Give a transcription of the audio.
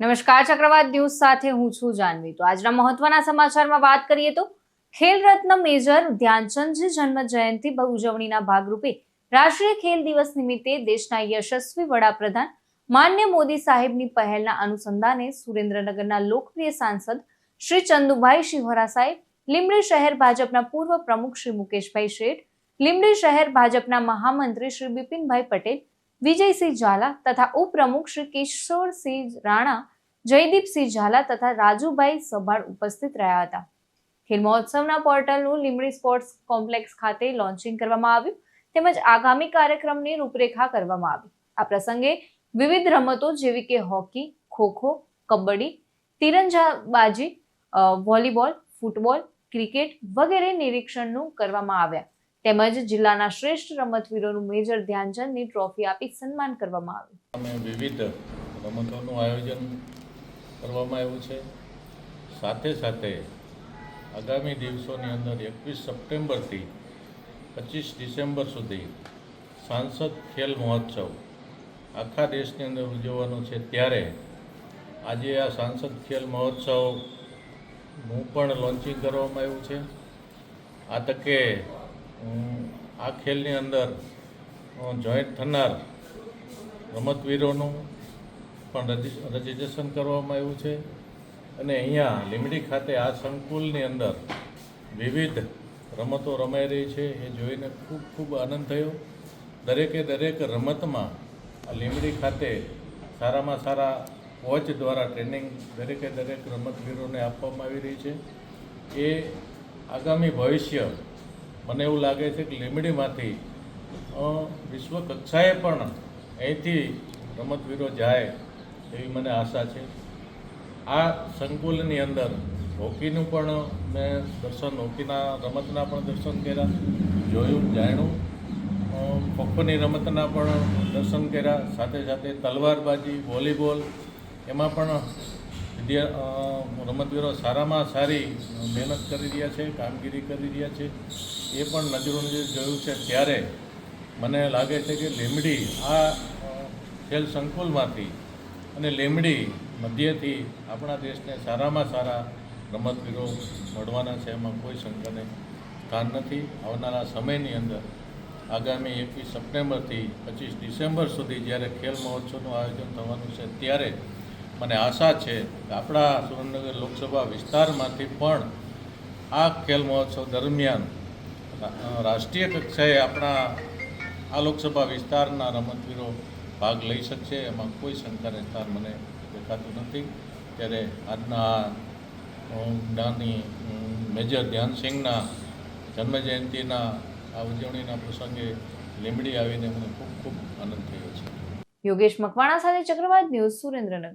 નમસ્કાર, ચક્રવાત ન્યૂઝ સાથે હું છું જાનવી. તો આજના મહત્વના સમાચારમાં વાત કરીએ તો ખેલ રત્ન મેજર ધ્યાનચંદજી જન્મ જયંતિ ઉજવણીના ભાગરૂપે રાષ્ટ્રીય ખેલ દિવસ નિમિત્તે દેશના યશસ્વી વડાપ્રધાન માન્ય મોદી સાહેબની પહેલના અનુસંધાને સુરેન્દ્રનગરના લોકપ્રિય સાંસદ શ્રી ચંદુભાઈ શિહોરા સાહેબ લીમડી શહેર ભાજપના પૂર્વ પ્રમુખ શ્રી મુકેશભાઈ શેઠ લીમડી શહેર ભાજપના મહામંત્રી શ્રી બિપિનભાઈ પટેલ વિજયસિંહ ઝાલા તથા ઉપપ્રમુખ શ્રી કિશોરસિંહ રાણા, જયદીપસિંહ ઝાલા તથા રાજુભાઈ સભાળ ઉપસ્થિત રહ્યા હતા. ખેલ મહોત્સવના પોર્ટલનું લીમડી સ્પોર્ટ્સ કોમ્પ્લેક્સ ખાતે લોન્ચિંગ કરવામાં આવ્યું તેમજ આગામી કાર્યક્રમની રૂપરેખા કરવામાં આવી. આ પ્રસંગે વિવિધ રમતો જેવી કે હોકી, ખોખો, કબડ્ડી, તીરંજાબાજી વોલીબોલ, ફૂટબોલ, ક્રિકેટ વગેરે નિરીક્ષણનું કરવામાં આવ્યા. તેમજ જિલ્લાના શ્રેષ્ઠ રમતવીરોનું મેજર ધ્યાનચંદની ટ્રોફી આપી સન્માન કરવામાં આવ્યું. અમે વિવિધ રમતોનું આયોજન કરવામાં આવ્યું છે. સાથે સાથે આગામી દિવસોની અંદર એકવીસ સપ્ટેમ્બરથી પચીસ ડિસેમ્બર સુધી સાંસદ ખેલ મહોત્સવ આખા દેશની અંદર ઉજવવાનો છે. ત્યારે આજે આ સાંસદ ખેલ મહોત્સવનું પણ લોન્ચિંગ કરવામાં આવ્યું છે. આ તકે આ ખેલની અંદર જોઈન્ટ થનાર રમતવીરોનું પણ રજી, રજીસ્ટ્રેશન કરવામાં આવ્યું છે. અને અહીંયા લીમડી ખાતે આ સંકુલની અંદર વિવિધ રમતો રમાઈ રહી છે. એ જોઈને ખૂબ ખૂબ આનંદ થયો. દરેકે દરેક રમતમાં આ લીમડી ખાતે સારામાં સારા કોચ દ્વારા ટ્રેનિંગ દરેકે દરેક રમતવીરોને આપવામાં આવી રહી છે. એ આગામી ભવિષ્ય મને એવું લાગે છે કે લીમડીમાંથી અ, વિશ્વ કક્ષાએ પણ અહીંથી રમતવીરો જાય એવી મને આશા છે. આ સંકુલની અંદર હોકીનું પણ મેં દર્શન હોકીના રમતના પણ દર્શન કર્યા જોયું જાણ્યું. ખોખોની રમતના પણ દર્શન કર્યા સાથે સાથે તલવારબાજી વોલીબોલ એમાં પણ વિદ્યા રમતવીરો સારામાં સારી મહેનત કરી રહ્યા છે કામગીરી કરી રહ્યા છે. એ પણ નજરો નજર જોયું છે. ત્યારે મને લાગે છે કે લીમડી આ ખેલ સંકુલમાંથી અને લીમડી મધ્યથી આપણા દેશને સારામાં સારા રમતવીરો મળવાના છે. એમાં કોઈ શંકાને સ્થાન નથી. આવનારા સમયની અંદર આગામી એકવીસ સપ્ટેમ્બરથી પચીસ ડિસેમ્બર સુધી જ્યારે ખેલ મહોત્સવનું આયોજન થવાનું છે, ત્યારે મને આશા છે કે આપણા સુરેન્દ્રનગર લોકસભા વિસ્તારમાંથી પણ આ ખેલ મહોત્સવ દરમિયાન રાષ્ટ્રીય કક્ષાએ આપણા આ લોકસભા વિસ્તારના રમતવીરો ભાગ લઈ શકશે, એમાં કોઈ શંકા રહેતા મને દેખાતું નથી. ત્યારે આજના જ્ઞાની મેજર ધ્યાનસિંહના જન્મજયંતિના આ ઉજવણીના પ્રસંગે લીંબડી આવીને મને ખૂબ ખૂબ આનંદ થયો છે. યોગેશ મકવાણા સાથે ચક્રવાત ન્યૂઝ સુરેન્દ્રનગર.